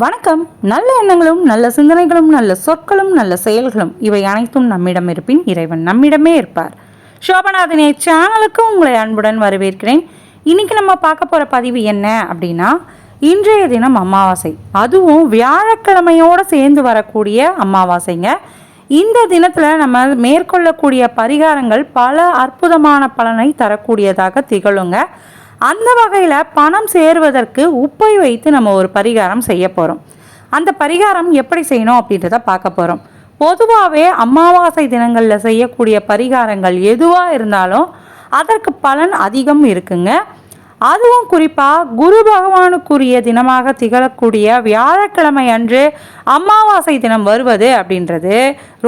வணக்கம். நல்ல எண்ணங்களும் நல்ல சிந்தனைகளும் நல்ல சொற்களும் நல்ல செயல்களும் இவை அனைத்தும் நம்மிடம் இருப்பின் இறைவன் நம்மிடமே இருப்பார். சோபநாதனே சேனலுக்கு உங்களை அன்புடன் வரவேற்கிறேன். இன்னைக்கு நம்ம பார்க்க போகிற பதிவு என்ன அப்படின்னா இன்றைய தினம் அமாவாசை. அதுவும் வியாழக்கிழமையோடு சேர்ந்து வரக்கூடிய அமாவாசைங்க. இந்த தினத்தில் நம்ம மேற்கொள்ளக்கூடிய பரிகாரங்கள் பல அற்புதமான பலனை தரக்கூடியதாக திகழுங்க. அந்த வகையில் பணம் சேருவதற்கு உப்பை வைத்து நம்ம ஒரு பரிகாரம் செய்ய போகிறோம் அந்த பரிகாரம் எப்படி செய்யணும் அப்படின்றத பார்க்க போகிறோம் பொதுவாகவே அமாவாசை தினங்களில் செய்யக்கூடிய பரிகாரங்கள் எதுவாக இருந்தாலும் அதற்கு பலன் அதிகம் இருக்குங்க. அதுவும் குறிப்பாக குரு பகவானுக்குரிய தினமாக திகழக்கூடிய வியாழக்கிழமை அன்று அமாவாசை தினம் வருவது அப்படின்றது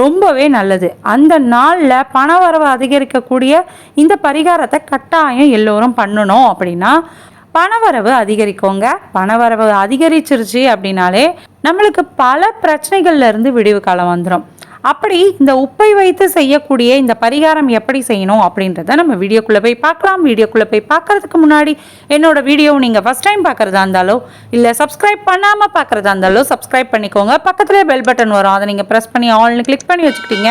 ரொம்பவே நல்லது. அந்த நாளில் பணவரவு அதிகரிக்கக்கூடிய இந்த பரிகாரத்தை கட்டாயம் எல்லோரும் பண்ணணும் அப்படின்னா பணவரவு அதிகரிக்கோங்க. பணவரவு அதிகரிச்சிருச்சு அப்படின்னாலே நம்மளுக்கு பல பிரச்சனைகள்லேருந்து விடிவு காலம் வந்துடும் அப்படி இந்த உப்பை வைத்து செய்யக்கூடிய இந்த பரிகாரம் எப்படி செய்யணும் அப்படின்றத நம்ம வீடியோக்குள்ளே போய் பார்க்கலாம். வீடியோக்குள்ளே போய் பார்க்கறதுக்கு முன்னாடி என்னோட வீடியோவை நீங்கள் ஃபஸ்ட் டைம் பார்க்குறதா இருந்தாலோ இல்லை சப்ஸ்கிரைப் பண்ணாமல் பார்க்குறதா இருந்தாலோ சப்ஸ்கிரைப் பண்ணிக்கோங்க. பக்கத்துலேயே பெல் பட்டன் வரும். அதை நீங்கள் ப்ரெஸ் பண்ணி ஆல்னு கிளிக் பண்ணி வச்சுக்கிட்டீங்க.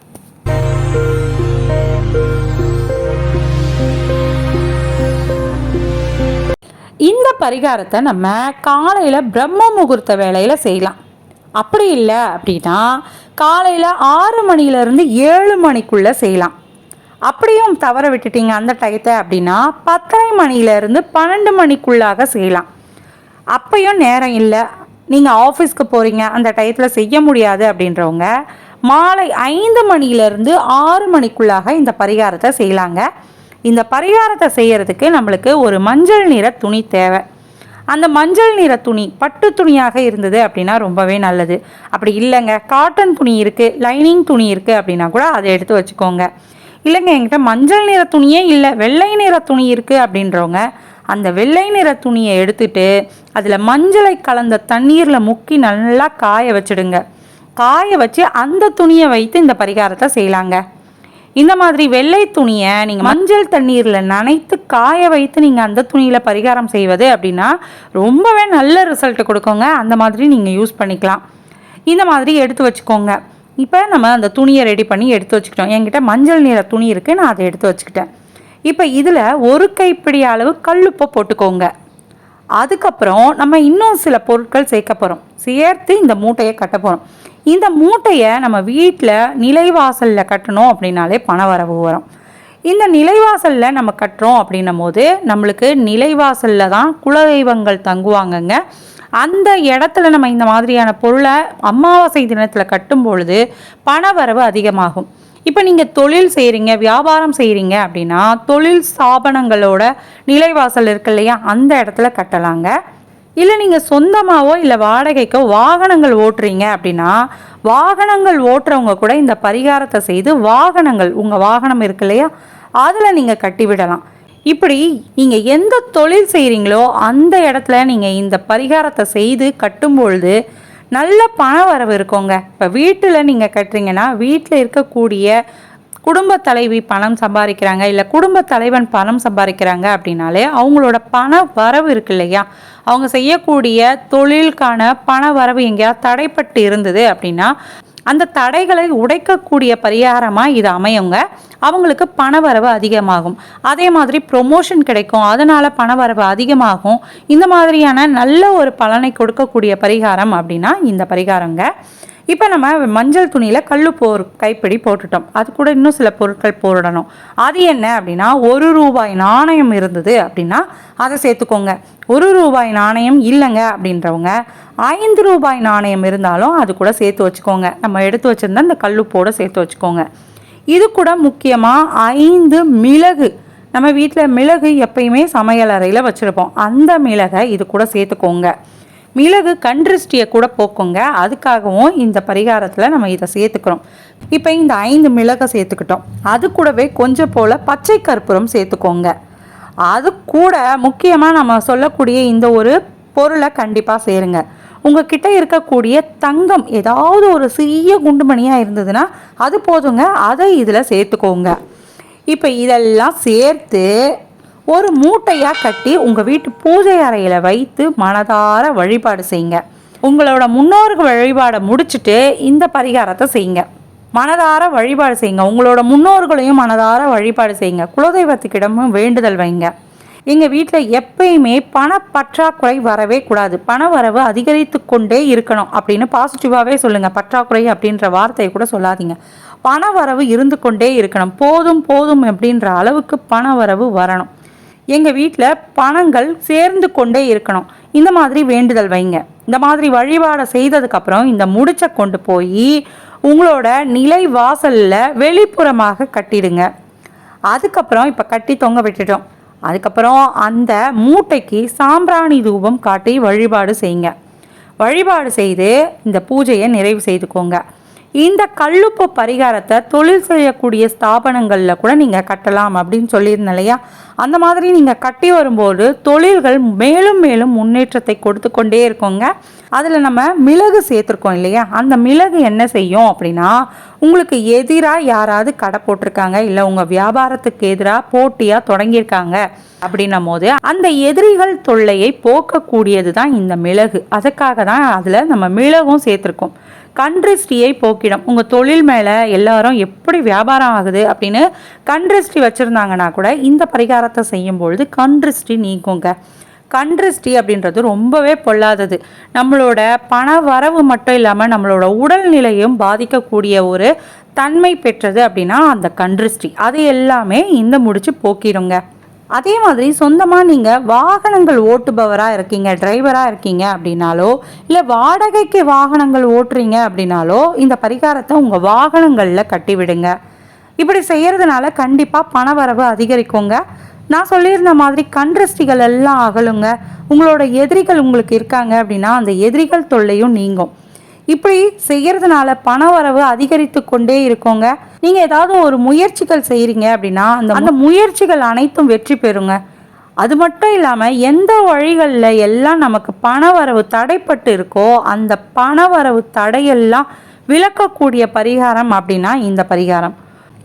இந்த பரிகாரத்தை நம்ம காலையில் பிரம்ம முகூர்த்த வேலையில் செய்யலாம். அப்படி இல்லை அப்படின்னா காலையில் ஆறு மணிலேருந்து ஏழு மணிக்குள்ளே செய்யலாம். அப்படியும் தவற விட்டுட்டீங்க அந்த டயத்தை அப்படின்னா பத்தரை மணிலேருந்து பன்னெண்டு மணிக்குள்ளாக செய்யலாம். அப்பையும் நேரம் இல்லை. நீங்கள் ஆஃபீஸ்க்கு போகிறீங்க அந்த டயத்தில் செய்ய முடியாது அப்படின்றவங்க மாலை ஐந்து மணியிலேருந்து ஆறு மணிக்குள்ளாக இந்த பரிகாரத்தை செய்யலாங்க. இந்த பரிகாரத்தை செய்கிறதுக்கு நம்மளுக்கு ஒரு மஞ்சள் நிற துணி தேவை. அந்த மஞ்சள் நிற துணி பட்டு துணியாக இருந்தது அப்படின்னா ரொம்பவே நல்லது. அப்படி இல்லைங்க. காட்டன் துணி இருக்குது லைனிங் துணி இருக்குது அப்படின்னா கூட அதை எடுத்து வச்சுக்கோங்க. இல்லைங்க என்கிட்ட மஞ்சள் நிற துணியே இல்லை வெள்ளை நிற துணி இருக்குது அப்படின்றவங்க அந்த வெள்ளை நிற துணியை எடுத்துட்டு அதில் மஞ்சளை கலந்த தண்ணீரில் முக்கி நல்லா காய வச்சிடுங்க. காய வச்சு அந்த துணியை வைத்து இந்த பரிகாரத்தை செய்யலாங்க. இந்த மாதிரி வெள்ளை துணியை நீங்கள் மஞ்சள் தண்ணீரில் நனைத்து காய வைத்து நீங்கள் அந்த துணியில் பரிகாரம் செய்வது அப்படின்னா ரொம்பவே நல்ல ரிசல்ட் கொடுக்குங்க. அந்த மாதிரி நீங்கள் யூஸ் பண்ணிக்கலாம். இந்த மாதிரி எடுத்து வச்சுக்கோங்க. இப்போ நம்ம அந்த துணியை ரெடி பண்ணி எடுத்து வச்சுக்கிட்டோம். என்கிட்ட மஞ்சள் நிற துணி இருக்குது நான் அதை எடுத்து வச்சுக்கிட்டேன். இப்போ இதில் ஒரு கைப்பிடி அளவு கல்லுப்பை போட்டுக்கோங்க. அதுக்கப்புறம் நம்ம இன்னும் சில பொருட்கள் சேர்க்க போகிறோம் சேர்த்து இந்த மூட்டையை கட்ட போகிறோம் இந்த மூட்டையை நம்ம வீட்டில் நிலைவாசலில் கட்டணும் அப்படின்னாலே பண வரவு வரும். இந்த நிலைவாசலில் நம்ம கட்டுறோம் அப்படின்னும் போது நம்மளுக்கு நிலைவாசலில் தான் குலதெய்வங்கள் தங்குவாங்கங்க. அந்த இடத்துல நம்ம இந்த மாதிரியான பொருளை அமாவாசை தினத்தில் கட்டும் பொழுது பண வரவு அதிகமாகும். இப்போ நீங்கள் தொழில் செய்கிறீங்க வியாபாரம் செய்கிறீங்க அப்படின்னா தொழில் ஸ்தாபனங்களோட நிலைவாசல் இருக்கு இல்லையா? அந்த இடத்துல கட்டலாங்க. இல்லை நீங்கள் சொந்தமாகவோ இல்லை வாடகைக்கோ வாகனங்கள் ஓட்டுறீங்க அப்படின்னா வாகனங்கள் ஓட்டுறவங்க கூட இந்த பரிகாரத்தை செய்து வாகனங்கள் உங்கள் வாகனம் இருக்கு இல்லையா? அதில் நீங்கள் கட்டிவிடலாம் இப்படி நீங்கள் எந்த தொழில் செய்கிறீங்களோ அந்த இடத்துல நீங்கள் இந்த பரிகாரத்தை செய்து கட்டும்பொழுது நல்ல பண வரவு இருக்கோங்க. இப்போ வீட்டில் நீங்கள் கட்டுறீங்கன்னா வீட்டில் இருக்கக்கூடிய குடும்ப தலைவி பணம் சம்பாதிக்கிறாங்க இல்லை குடும்ப தலைவன் பணம் சம்பாதிக்கிறாங்க அப்படின்னாலே அவங்களோட பண வரவு இருக்கு இல்லையா? அவங்க செய்யக்கூடிய தொழிலுக்கான பண வரவு எங்கேயாவது தடைப்பட்டு இருந்தது அப்படின்னா அந்த தடைகளை உடைக்கக்கூடிய பரிகாரமாக இது அமையுங்க. அவங்களுக்கு பணவரவு அதிகமாகும். அதே மாதிரி ப்ரொமோஷன் கிடைக்கும். அதனால் பணவரவு அதிகமாகும். இந்த மாதிரியான நல்ல ஒரு பலனை கொடுக்கக்கூடிய பரிகாரம் அப்படின்னா இந்த பரிகாரங்க. இப்போ நம்ம மஞ்சள் துணியில் கல் போர் கைப்பிடி போட்டுட்டோம். அது கூட இன்னும் சில பொருட்கள் போடணும். அது என்ன அப்படின்னா ஒரு ரூபாய் நாணயம் இருந்தது அப்படின்னா அதை சேர்த்துக்கோங்க. ஒரு ரூபாய் நாணயம் இல்லைங்க அப்படின்றவங்க ஐந்து ரூபாய் நாணயம் இருந்தாலும் அது கூட சேர்த்து வச்சுக்கோங்க. நம்ம எடுத்து வச்சுருந்தா இந்த கல்லுப்போடு சேர்த்து வச்சுக்கோங்க. இது கூட முக்கியமாக ஐந்து மிளகு. நம்ம வீட்டில் மிளகு எப்பயுமே சமையல் அறையில் வச்சுருப்போம். அந்த மிளகை இது கூட சேர்த்துக்கோங்க. மிளகு கண்திருஷ்டியை கூட போக்குங்க. அதுக்காகவும் இந்த பரிகாரத்தில் நம்ம இதை சேர்த்துக்கிறோம். இப்போ இந்த ஐந்து மிளகை சேர்த்துக்கிட்டோம். அது கூடவே கொஞ்சம் போல் பச்சை கற்பூரம் சேர்த்துக்கோங்க. அது கூட முக்கியமாக நம்ம சொல்லக்கூடிய இந்த ஒரு பொருளை கண்டிப்பாக சேருங்க. உங்ககிட்ட இருக்கக்கூடிய தங்கம் ஏதாவது ஒரு சிறிய குண்டுமணியாக இருந்ததுன்னா அது போதுங்க. அதை இதில் சேர்த்துக்கோங்க. இப்போ இதெல்லாம் சேர்த்து ஒரு மூட்டையாக கட்டி உங்கள் வீட்டு பூஜை அறையில் வைத்து மனதார வழிபாடு செய்யுங்க. உங்களோட முன்னோர்கள் வழிபாடை முடிச்சுட்டு இந்த பரிகாரத்தை செய்யுங்க. மனதார வழிபாடு செய்யுங்க. உங்களோட முன்னோர்களையும் மனதார வழிபாடு செய்யுங்க. குலதெய்வத்துக்கிடமும் வேண்டுதல் வைங்க. எங்கள் வீட்டில் எப்பயுமே பணப்பற்றாக்குறை வரவே கூடாது. பண வரவு அதிகரித்து கொண்டே இருக்கணும் அப்படின்னு பாசிட்டிவாகவே சொல்லுங்கள் பற்றாக்குறை அப்படின்ற வார்த்தையை கூட சொல்லாதீங்க. பண வரவு இருந்து கொண்டே இருக்கணும். போதும் போதும் அப்படின்ற அளவுக்கு பண வரவு வரணும். எங்கள் வீட்டில் பணங்கள் சேர்ந்து கொண்டே இருக்கணும். இந்த மாதிரி வேண்டுதல் வைங்க. இந்த மாதிரி வழிபாடை செய்ததுக்கப்புறம் இந்த முடிச்சை கொண்டு போய் உங்களோட நிலை வாசலில் வெளிப்புறமாக கட்டிடுங்க. அதுக்கப்புறம் இப்போ கட்டி தொங்க விட்டுட்டோம். அதுக்கப்புறம் அந்த மூட்டைக்கு சாம்பிராணி தூபம் காட்டி வழிபாடு செய்யுங்க. வழிபாடு செய்து இந்த பூஜையை நிறைவு செய்துக்கோங்க. இந்த கல்லுப்பு பரிகாரத்தை தொழில் செய்யக்கூடிய ஸ்தாபனங்களில் கூட நீங்கள் கட்டலாம் அப்படின்னு சொல்லியிருந்தேன் இல்லையா? அந்த மாதிரி நீங்கள் கட்டி வரும்போது தொழில்கள் மேலும் மேலும் முன்னேற்றத்தை கொடுத்து கொண்டே இருக்கோங்க. அதில் நம்ம மிளகு சேர்த்துருக்கோம் இல்லையா? அந்த மிளகு என்ன செய்யும் அப்படின்னா உங்களுக்கு எதிராக யாராவது கடை போட்டிருக்காங்க இல்லை உங்கள் வியாபாரத்துக்கு எதிராக போட்டியாக தொடங்கியிருக்காங்க அப்படின்னும் போது அந்த எதிரிகள் தொல்லையை போக்கக்கூடியது தான் இந்த மிளகு. அதுக்காக தான் அதில் நம்ம மிளகும் சேர்த்துருக்கோம். கண்ட்ரிஸ்டியை போக்கிடும். உங்கள் தொழில் மேலே எல்லாரும் எப்படி வியாபாரம் ஆகுது அப்படின்னு கண்ட்ரிஸ்டி வச்சுருந்தாங்கன்னா கூட இந்த பரிகாரத்தை செய்யும் பொழுது கண்ட்ரிஸ்டி நீங்குங்க கண்ட்ரிஸ்டி அப்படின்றது ரொம்பவே பொல்லாதது. நம்மளோட பண வரவு மட்டும் இல்லாமல் நம்மளோட உடல்நிலையும் பாதிக்கக்கூடிய ஒரு தன்மை பெற்றது அப்படின்னா அந்த கண்ட்ரிஸ்டி அது எல்லாமே இந்த முடிச்சு போக்கிடுங்க. அதே மாதிரி சொந்தமாக நீங்கள் வாகனங்கள் ஓட்டுபவராக இருக்கீங்க டிரைவராக இருக்கீங்க அப்படின்னாலோ இல்லை வாடகைக்கு வாகனங்கள் ஓட்டுறீங்க அப்படின்னாலோ இந்த பரிகாரத்தை உங்கள் வாகனங்களில் கட்டி விடுங்க இப்படி செய்கிறதுனால கண்டிப்பாக பணவரவு அதிகரிக்குங்க. நான் சொல்லியிருந்த மாதிரி கண்ட்ரஸ்டிகள் எல்லாம் அகலுங்க. உங்களோட எதிரிகள் உங்களுக்கு இருக்காங்க அப்படின்னா அந்த எதிரிகள் தொல்லையும் நீங்கும். இப்படி செய்யறதுனால பண வரவு அதிகரித்து கொண்டே இருக்கோங்க. நீங்க ஏதாவது ஒரு முயற்சிகள் செய்யறீங்க அப்படின்னா அந்த அந்த முயற்சிகள் அனைத்தும் வெற்றி பெறுங்க. அது மட்டும் இல்லாமல் எந்த வழிகளில் எல்லாம் நமக்கு பண வரவு தடைப்பட்டு இருக்கோ அந்த பண வரவு தடையெல்லாம் விளக்கக்கூடிய பரிகாரம் அப்படின்னா இந்த பரிகாரம்.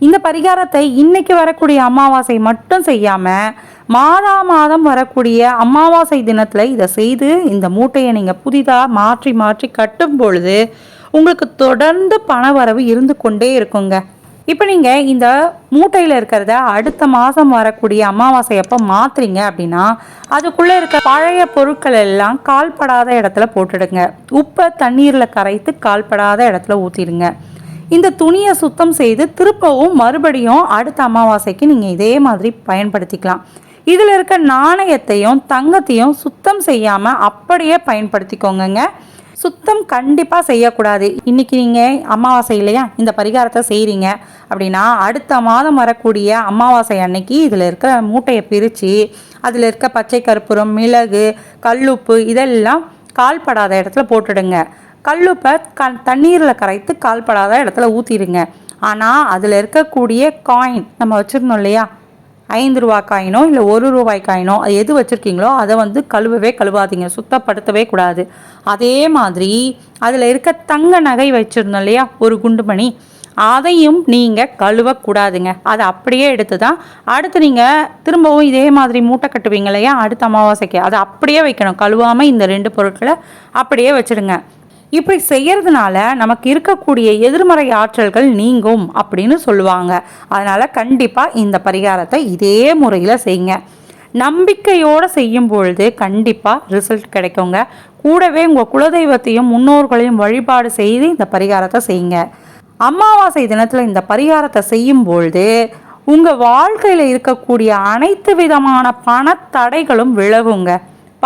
இந்த பரிகாரத்தை இன்னைக்கு வரக்கூடிய அமாவாசை மட்டும் செய்யாமல் மாதா மாதம் வரக்கூடிய அமாவாசை தினத்தில் இதை செய்து இந்த மூட்டையை நீங்கள் புதிதாக மாற்றி மாற்றி கட்டும் பொழுது உங்களுக்கு தொடர்ந்து பண வரவு இருந்து கொண்டே இருக்குங்க. இப்போ நீங்கள் இந்த மூட்டையில் இருக்கிறத அடுத்த மாதம் வரக்கூடிய அமாவாசை அப்போ மாற்றுறீங்க அப்படின்னா அதுக்குள்ளே இருக்க பழைய பொருட்கள் எல்லாம் கால்படாத இடத்துல போட்டுடுங்க. உப்பை தண்ணீரில் கரைத்து கால்படாத இடத்துல ஊற்றிடுங்க இந்த துணியை சுத்தம் செய்து திருப்பவும் மறுபடியும் அடுத்த அமாவாசைக்கு நீங்கள் இதே மாதிரி பயன்படுத்திக்கலாம். இதில் இருக்க நாணயத்தையும் தங்கத்தையும் சுத்தம் செய்யாமல் அப்படியே பயன்படுத்திக்கோங்கங்க. சுத்தம் கண்டிப்பாக செய்யக்கூடாது. இன்றைக்கி நீங்கள் அமாவாசை இல்லையா இந்த பரிகாரத்தை செய்கிறீங்க அப்படின்னா அடுத்த மாதம் வரக்கூடிய அமாவாசை அன்னைக்கு இதில் இருக்கிற மூட்டையை பிரித்து அதில் இருக்க பச்சை கற்பூரம் மிளகு கல்லுப்பு இதெல்லாம் கால்படாத இடத்துல போட்டுடுங்க. கல்லுப்பை க தண்ணீரில் கரைத்து கால்படாத இடத்துல ஊற்றிடுங்க ஆனால் அதில் இருக்கக்கூடிய காயின் நம்ம வச்சுருந்தோம் இல்லையா? ஐந்து ரூபா காயினோ இல்லை ஒரு ரூபாய் காயினோ அது எது வச்சுருக்கீங்களோ அதை வந்து கழுவவே கழுவாதீங்க. சுத்தப்படுத்தவே கூடாது. அதே மாதிரி அதில் இருக்க தங்க நகை வச்சுருந்தோம் இல்லையா? ஒரு குண்டுமணி அதையும் நீங்கள் கழுவக்கூடாதுங்க. அதை அப்படியே எடுத்து தான் அடுத்து நீங்கள் திரும்பவும் இதே மாதிரி மூட்டை கட்டுவீங்க இல்லையா? அடுத்த அமாவாசைக்கு. அதை அப்படியே வைக்கணும். கழுவாமல் இந்த ரெண்டு பொருட்களை அப்படியே வச்சுடுங்க. இப்படி செய்யறதுனால நமக்கு இருக்கக்கூடிய எதிர்மறை ஆற்றல்கள் நீங்கும் அப்படின்னு சொல்லுவாங்க. அதனால் கண்டிப்பாக இந்த பரிகாரத்தை இதே முறையில் செய்யுங்க. நம்பிக்கையோடு செய்யும் பொழுது கண்டிப்பாக ரிசல்ட் கிடைக்குங்க. கூடவே உங்கள் குலதெய்வத்தையும் முன்னோர்களையும் வழிபாடு செய்து இந்த பரிகாரத்தை செய்யுங்க. அமாவாசை தினத்தில் இந்த பரிகாரத்தை செய்யும் பொழுது உங்கள் வாழ்க்கையில் இருக்கக்கூடிய அனைத்து விதமான பணத்தடைகளும் விலகுங்க.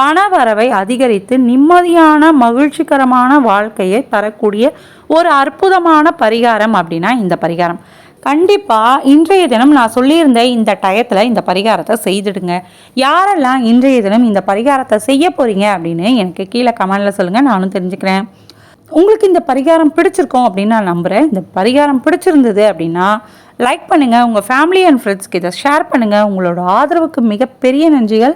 பணவரவை அதிகரித்து நிம்மதியான மகிழ்ச்சிகரமான வாழ்க்கையை தரக்கூடிய ஒரு அற்புதமான பரிகாரம் அப்படின்னா இந்த பரிகாரம். கண்டிப்பாக இன்றைய தினம் நான் சொல்லியிருந்த இந்த டயத்தில் இந்த பரிகாரத்தை செய்துடுங்க. யாரெல்லாம் இன்றைய தினம் இந்த பரிகாரத்தை செய்ய போகிறீங்க அப்படின்னு எனக்கு கீழே கமெண்டில் சொல்லுங்கள் நானும் தெரிஞ்சுக்கிறேன். உங்களுக்கு இந்த பரிகாரம் பிடிச்சிருக்கோம் அப்படின்னு நான் நம்புகிறேன் இந்த பரிகாரம் பிடிச்சிருந்தது அப்படின்னா லைக் பண்ணுங்கள் உங்கள் ஃபேமிலி அண்ட் ஃப்ரெண்ட்ஸ்க்கு இதை ஷேர் பண்ணுங்கள் உங்களோட ஆதரவுக்கு மிகப்பெரிய நன்றிகள்.